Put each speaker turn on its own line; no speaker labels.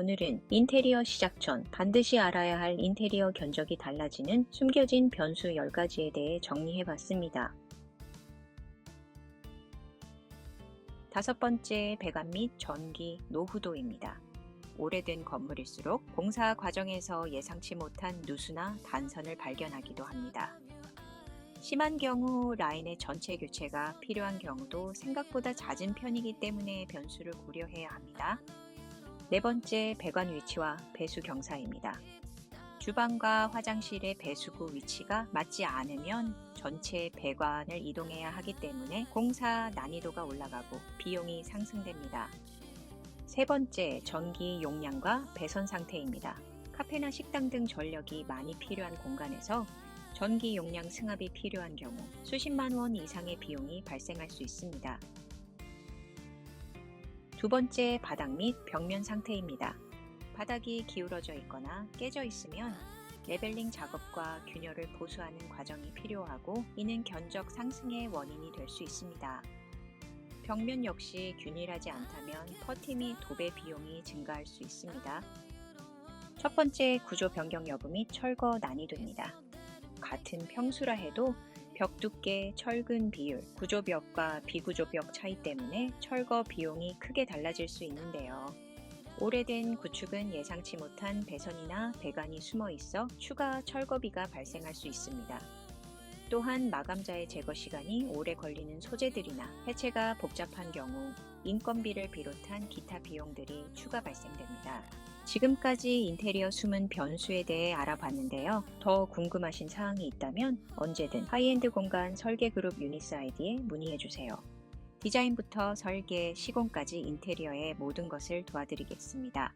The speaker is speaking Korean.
오늘은 인테리어 시작 전 반드시 알아야 할 인테리어 견적이 달라지는 숨겨진 변수 10가지에 대해 정리해 봤습니다. 다섯 번째 배관 및 전기 노후도입니다. 오래된 건물일수록 공사 과정에서 예상치 못한 누수나 단선을 발견하기도 합니다. 심한 경우 라인의 전체 교체가 필요한 경우도 생각보다 잦은 편이기 때문에 변수를 고려해야 합니다. 네 번째 배관 위치와 배수 경사입니다. 주방과 화장실의 배수구 위치가 맞지 않으면 전체 배관을 이동해야 하기 때문에 공사 난이도가 올라가고 비용이 상승됩니다. 세 번째, 전기 용량과 배선 상태입니다. 카페나 식당 등 전력이 많이 필요한 공간에서 전기 용량 승합이 필요한 경우 수십만 원 이상의 비용이 발생할 수 있습니다. 두 번째, 바닥 및 벽면 상태입니다. 바닥이 기울어져 있거나 깨져 있으면 레벨링 작업과 균열을 보수하는 과정이 필요하고 이는 견적 상승의 원인이 될 수 있습니다. 벽면 역시 균일하지 않다면 퍼티 및 도배 비용이 증가할 수 있습니다. 첫 번째 구조 변경 여부 및 철거 난이도입니다. 같은 평수라 해도 벽 두께, 철근 비율, 구조벽과 비구조벽 차이 때문에 철거 비용이 크게 달라질 수 있는데요. 오래된 구축은 예상치 못한 배선이나 배관이 숨어 있어 추가 철거비가 발생할 수 있습니다. 또한 마감자의 제거 시간이 오래 걸리는 소재들이나 해체가 복잡한 경우 인건비를 비롯한 기타 비용들이 추가 발생됩니다. 지금까지 인테리어 숨은 변수에 대해 알아봤는데요. 더 궁금하신 사항이 있다면 언제든 하이엔드 공간 설계 그룹 유니사이드에 문의해 주세요. 디자인부터 설계, 시공까지 인테리어의 모든 것을 도와드리겠습니다.